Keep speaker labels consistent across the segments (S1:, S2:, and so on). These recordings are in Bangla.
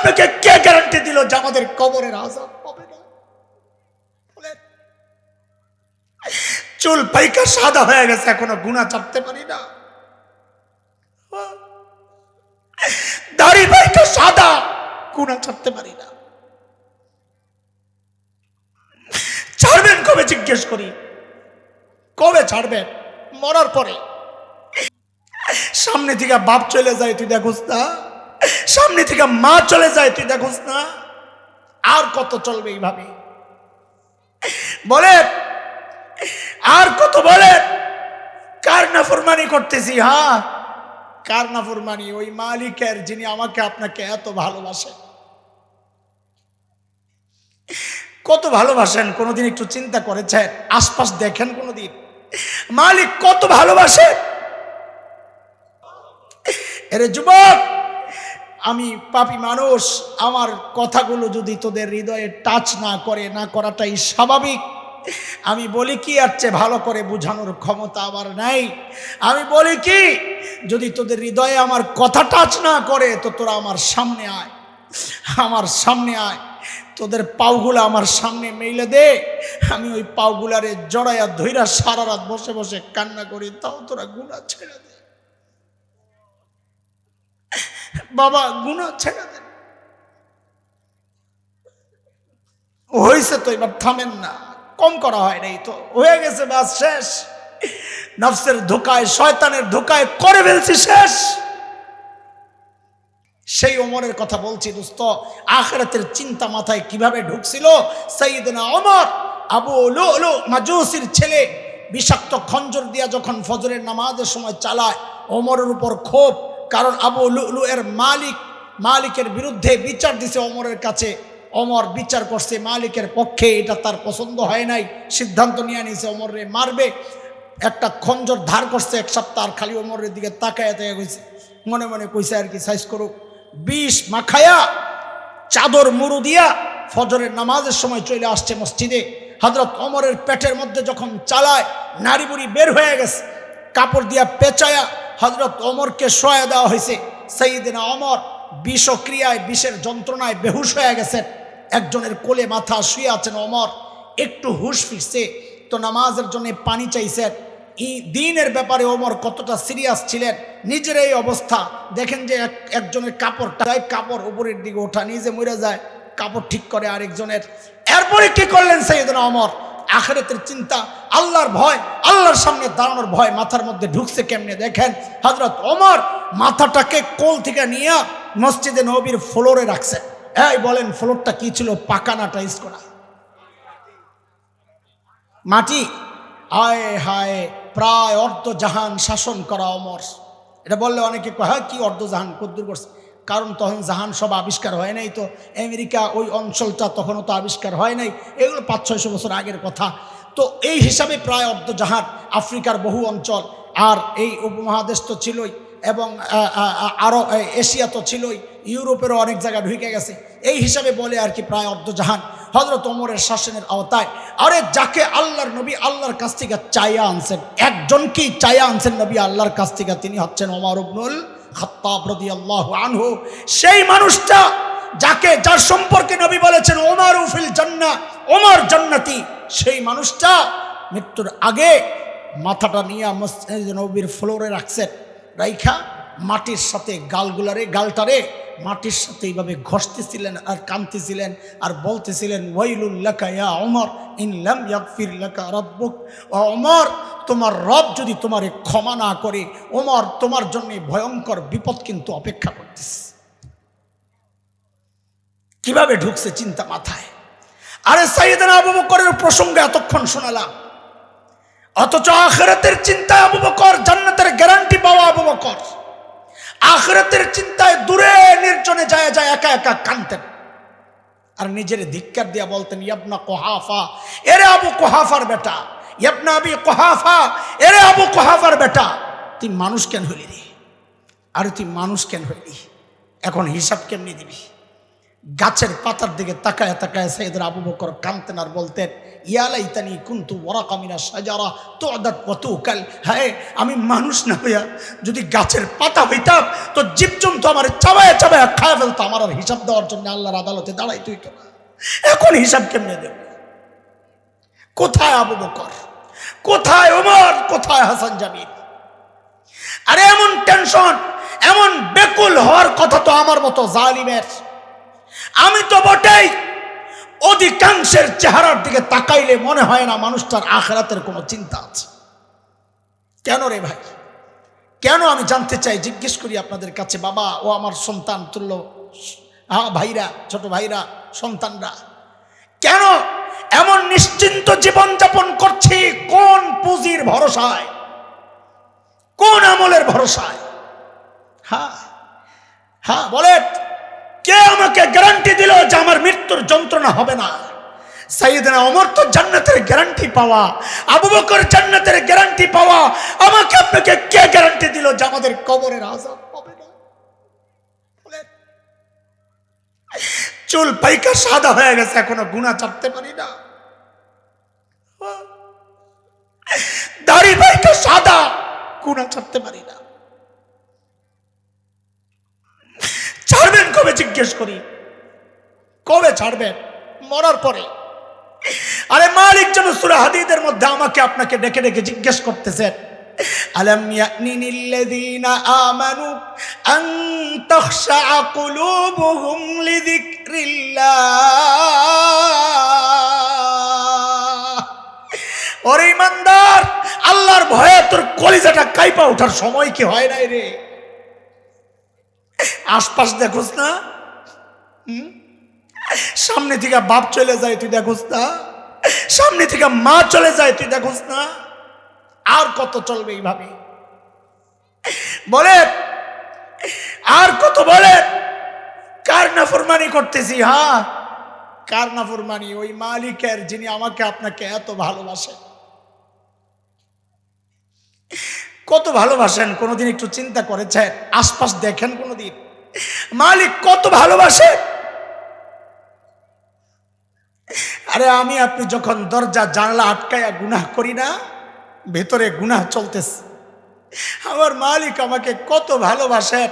S1: আপনাকে কে গ্যারান্টি দিল যে আমাদের কবরের আজাব হবে না? চুল পাইকা সাদা হয়ে গেছে, এখনও গুণা চাপতে পারি না। দাড়ি পাইকা সাদা গুণা চাপতে পারি না। ছাড়বেন কবে জিজ্ঞেস করি? কবে ছাড়বেন? মরার পরে। সামনে থেকে বাপ চলে যায়, তুই দেখোস না। সামনে থেকে মা চলে যায়, তুই দেখোস না। আর কত চলবে এইভাবে? বলে, আর কত বলে, কার নাফরমানি করতেছি হ্যাঁ? কার নাফরমানি? ওই মালিকের যিনি আমাকে আপনাকে এত ভালোবাসেন। কত ভালোবাসেন, কোনোদিন একটু চিন্তা করেছেন? আশপাশ দেখেন কোনোদিন? মালিক কত ভালোবাসে? এরে যুবক আমি পাপি মানুষ, আমার কথাগুলো যদি তোদের হৃদয়ে টাচ না করে, না করাটাই স্বাভাবিক। আমি বলি কি আর চেয়ে ভালো করে বোঝানোর ক্ষমতা আমার নাই। আমি বলি কি, যদি তোদের হৃদয়ে আমার কথা টাচ না করে, তো তোরা আমার সামনে আয়। আমার সামনে আয়। তোদের পাওগুলো আমার সামনে মেইলে দে। আমি ওই পাওগুলারে জড়াইয়া ধইরা সারা রাত বসে বসে কান্না করি, তাও তোরা গুণা ছেড়ে দে। বাবা গুণা ছেড়ে দেন হয়েছে তো, এবার থামেন না। কম করা হয় নাই তো। হয়ে গেছে, বাস শেষ। নফসের ধোকায়, শয়তানের ধোকায় করে ফেলছি, শেষ। সেই ওমরের কথা বলছি, দোস্ত, আখরাতের চিন্তা মাথায় কীভাবে ঢুকছিল? সঈদনা অমর আবু লুলু মাজুসির ছেলে, বিষাক্ত খঞ্জর দিয়া যখন ফজরের নামাজের সময় চালায়, ওমরের উপর ক্ষোভ কারণ আবু লুলু এর মালিক, মালিকের বিরুদ্ধে বিচার দিছে অমরের কাছে। অমর বিচার করছে, মালিকের পক্ষে এটা তার পছন্দ হয় নাই, সিদ্ধান্ত নিয়ে নিছে অমরে মারবে। একটা খঞ্জর ধার করছে, এক সপ্তাহ আর খালি অমরের দিকে তাকায় তাকায় কইছে। মনে মনে কইছে আর কি, সাইজ করুক। বিষ মাখায়া চাদর মুরু দিয়া ফজরের নামাজের সময় চলে আসছে মসজিদে। হজরত অমরের পেটের মধ্যে যখন চালায় নারী বুড়ি বের হয়ে গেছে। কাপড় দিয়া পেঁচায়া হজরত অমরকে শোয়া দেওয়া হয়েছে। সেইদিনা অমর বিষক্রিয়ায়, বিষের যন্ত্রণায় বেহুশ হয়ে গেছেন একজনের কোলে মাথা শুয়ে আছেন অমর একটু হুশ ফিরছে, তো নামাজের জন্য পানি চাইছেন এই দিনের ব্যাপারে ওমর কতটা সিরিয়াস ছিলেন, নিজের এই অবস্থা। দেখেন যে এক, একজনের কাপড় টাই কাপড় উপরের দিকে ওঠা, নিজে মরে যায়, কাপড় ঠিক করে আরেকজনের। এরপরে কি করলেন সেইদিন অমর আখেরাতের চিন্তা, আল্লাহর ভয়, আল্লাহর সামনে দাঁড়ানোর ভয় মাথার মধ্যে ঢুকছে কেমনে দেখেন? হজরত ওমর মাথাটাকে কোল থেকে নিয়ে মসজিদে নবীর ফ্লোরে রাখছে। এই বলেন, ফ্লোরটা কি ছিল? পাকা না টাইস করা? মাটি? আয় হায়, প্রায় অর্ধ জাহান শাসন করা অমর এটা বললে অনেকে কয় হ্যাঁ কি অর্ধ জাহান কদ্দুর করছে। কারণ তখন জাহান সব আবিষ্কার হয় নাই তো। আমেরিকা ওই অঞ্চলটা তখনও তো আবিষ্কার হয় নাই। এগুলো পাঁচ, ছয়শো বছর আগের কথা। তো এই হিসাবে প্রায় অর্ধজাহান আফ্রিকার বহু অঞ্চল। আর এই উপমহাদেশ তো ছিলই এবং আরও এশিয়া তো ছিলই। ইউরোপেরও অনেক জায়গা ঢুকে গেছে। এই হিসাবে বলে আর কি প্রায় অর্ধজাহান হজরত ওমরের শাসনের আওতায়। আরে যাকে আল্লাহর নবী আল্লাহর কাছ থেকে চাইয়া আনছেন, একজনকেই চাইয়া আনছেন নবী আল্লাহর কাছ থেকে, তিনি হচ্ছেন ওমর উবনুল আনহু, সেই মানুষটা যাকে, যার সম্পর্কে নবী বলেছেন, ওমার উফিল জন্না, ওমর জান্নাতি, সেই মানুষটা মৃত্যুর আগে মাথাটা নিয়ে নবীর ফ্লোরে রাখছেন। রাইখা মাটির সাথে গালগুলারে, গালটারে মাটির সাথে এইভাবে ঘষতেছিলেন আর কাঁদতেছিলেন আর বলতেছিলেন ওয়াইলুল্লাকা ইয়া অমর ইনলাম ইয়াগফির লাকা রব্বুক। অমর তোমার রব যদি তোমারে ক্ষমা না করে ওমর তোমার জন্য ভয়ঙ্কর বিপদ কিন্তু অপেক্ষা করতেছে। কীভাবে ঢুকছে চিন্তা মাথায়? আরে সাইয়েদানা আবু বকরের প্রসঙ্গে এতক্ষণ শোনালাম। অথচ আখেরাতের চিন্তা আবু বকর জান্নাতের গ্যারান্টি পাওয়া আবু বকর। আখরাতের চিন্তায় দূরে, নির্জনে যায় যায়, একা একা কানতেন আর নিজের ধিক্কার দিয়া বলতেন, ইয়াবনা কোহাফা, এরে আবু কোহাফার বেটা। ইয়াবনা আবি কোহাফা, এরে আবু কোহাফার বেটা। তুই মানুষ কেন হইলি আরে তুই মানুষ কেন হইলি? এখন হিসাব কেমনি দিবি? গাছের পাতার দিকে তাকায় তাকায় সাইদের আবু বকর কামতেন আর বলতেন ইয়ালাইতানি কুন্তু ওরাকামিনা সাজারা তো আদাত পতুকাল হ্যাঁ আমি মানুষ না হইয়া যদি গাছের পাতা হইতাম, তো জীবজন্তু আমার চাবায় চাবায় খায় ফেলতো। আমার আর হিসাব দেওয়ার জন্য আল্লাহর আদালতে দাঁড়াই তুই কেন এখন হিসাব কেমনে দেব? কোথায় আবু বকর? কোথায় ওমর কোথায় হাসান জামিন আরে এমন টেনশন, এমন বেকুল হওয়ার কথা তো আমার মতো জালিমের আমি তো বটেই। অধিকাংশের চেহারার দিকে তাকাইলে মনে হয় না মানুষটার আখরাতের কোনো চিন্তা আছে। কেন রে ভাই? কেন আমি জানতে চাই? জিজ্ঞেস করি আপনাদের কাছে, বাবা ও আমার সন্তান, তুল্য হ্যাঁ ভাইরা, ছোট ভাইরা, সন্তানরা। কেন এমন নিশ্চিন্ত জীবন যাপন করছি? কোন পুঁজির ভরসায়? কোন আমলের ভরসায়? হ্যাঁ হ্যাঁ বলে কে আমাকে গ্যারান্টি দিল যে আমার মৃত্যুর যন্ত্রণা হবে না। সাইয়েদনা অমর তো জান্নাতের গ্যারান্টি পাওয়া। আবু বকর জান্নাতের গ্যারান্টি পাওয়া। আমাকে আপনাকে কে গ্যারান্টি দিল যে আমাদের কবরের আজাব চুল পাইকা সাদা হয়ে গেছে, এখনও গুণা চাপতে পারি না। দাড়ি পাইকা সাদা গুণা চাপতে পারি না। কবে জিজ্ঞেস করি? কবে ছাড়বেন মরার পরে। আরে মালিক যেন সুরা হাদিদের মধ্যে আমাকে আপনাকে ডেকে ডেকে জিজ্ঞেস করতেছেন আলম ইয়ানিন আল্লাযীনা আমানু আন তাখশা কুলুবুহুম লিযিকরিল্লাহ? ওরে ইমানদার, আল্লাহর ভয়ে তোর কলিজাটা কাইপা ওঠার সময় কি হয় নাই রে? আশপাশ দেখোস না? সামনে থেকে বাপ চলে যায়, তুই দেখোস না? সামনে থেকে মা চলে যায়, তুই দেখোস না? আর কত চলবে এইভাবে? বলে, আর কত বলে? কার নাফরমানি করতেছি হ্যাঁ? কার নাফরমানি? ওই মালিকের যিনি আমাকে আপনাকে এত ভালোবাসেন। কত ভালোবাসেন, কোনোদিন একটু চিন্তা করেছেন? আশপাশ দেখেন কোনোদিন? মালিক কত ভালোবাসে? আরে আমি আপনি যখন দরজা জানলা আটকায়া গুনাহ করি না, ভেতরে গুনাহ চলতেছে। আমার মালিক আমাকে কত ভালোবাসে।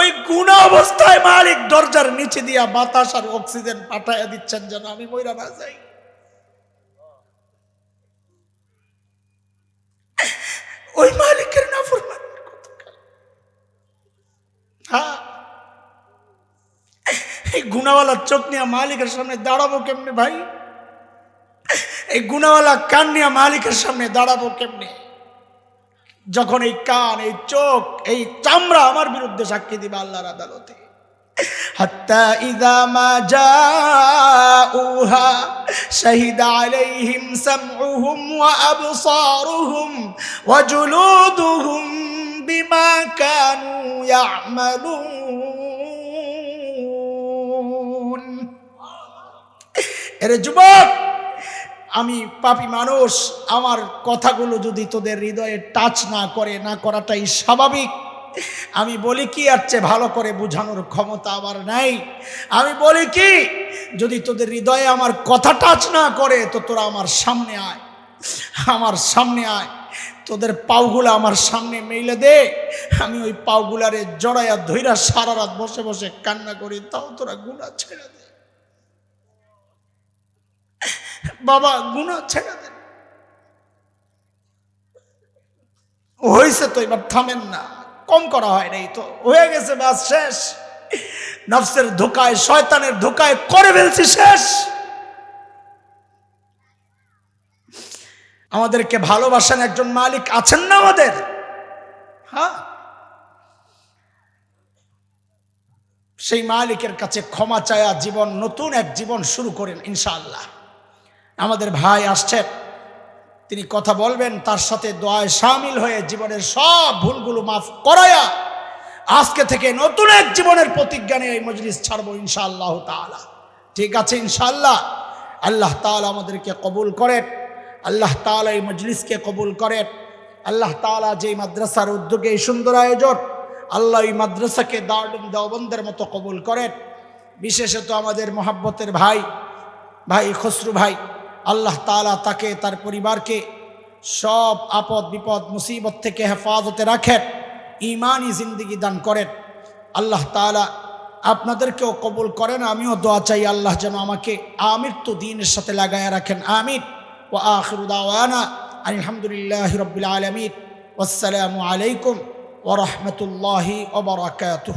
S1: ওই গুণা অবস্থায় মালিক দরজার নিচে দিয়া বাতাস আর অক্সিজেন পাঠাইয়া দিচ্ছেন যেন আমি মইরা না যাই। ওই মালিকের এই গুণাওয়ালা চোখ নিয়ে মালিকের সামনে দাঁড়াবো কেমনে ভাই এই গুণাওয়ালা কান নিয়ে মালিকের সামনে দাঁড়াবো কেমনে যখন এই কান এই চোখ এই চামড়া আমার বিরুদ্ধে সাক্ষী দিবে আল্লাহর আদালতে حتى إذا ما جاءوها شهد عليهم سمعهم وأبصارهم وجلودهم بما كانوا يعملون এরে যুবক, আমি পাপি মানুষ, আমার কথাগুলো যদি তোদের হৃদয়ে টাচ না করে, না করাটাই স্বাভাবিক। আমি বলি কি আর চেয়ে ভালো করে বোঝানোর ক্ষমতা আমার নাই। আমি বলি কি, যদি তোদের হৃদয়ে আমার কথা টাচ না করে, তো তোরা আমার সামনে আয়। আমার সামনে আয়। তোদের পাওগুলো আমার সামনে মেইলে দে। আমি ওই পাওগুলারে জড়াইয়া ধইরা সারা রাত বসে বসে কান্না করি, তাও তোরা গুণা ছেড়ে দে। বাবা গুণা ছেড়ে দেন হয়েছে তো, এবার থামেন না। কম করা হয় নাই তো। হয়ে গেছে বাস শেষ। নফসের ধোকায়, শয়তানের ধোকায় করে ফেলছি, শেষ। আমাদেরকে ভালোবাসেন একজন মালিক আছেন না আমাদের? হ্যাঁ? সেই মালিকের কাছে ক্ষমা চায়া জীবন, নতুন এক জীবন শুরু করেন ইনশাআল্লাহ। আমাদের ভাই আসছেন তিনি কথা বলবেন, তার সাথে দোয়ায় সামিল হয়ে জীবনের সব ভুলগুলো মাফ করায়া আজকে থেকে নতুন এক জীবনের প্রতিজ্ঞা নিয়ে এই মজলিস ছাড়বো ইনশাআল্লাহ তাআলা। ঠিক আছে ইনশাআল্লাহ? আল্লাহ তাআলা আমাদেরকে কবুল করেন। আল্লাহ তাআলা এই মজলিসকে কবুল করেন। আল্লাহ তাআলা যে মাদ্রাসার উদ্যোগে এই সুন্দর আয়োজন, আল্লাহ এই মাদ্রাসাকে দারুণ দেওবন্দের মতো কবুল করেন। বিশেষত আমাদের মহাব্বতের ভাই ভাই খসরু ভাই আল্লাহ তালা তাকে, তার পরিবারকে সব আপদ, বিপদ, মুসিবত থেকে হেফাজতে রাখেন ইমানই জিন্দিগি দান করেন। আল্লাহ তালা আপনাদেরকেও কবুল করেন, আমিও দোয়া চাই আল্লাহ যেন আমাকে আমির তো দিনের সাথে লাগায় রাখেন, আমিন। ও আখরুদাওয়ানা আলহামদুলিল্লাহ রবিল আলমিন। আসসালামু আলাইকুম ওরহমতুল্লাহি ওবরাকাতুহ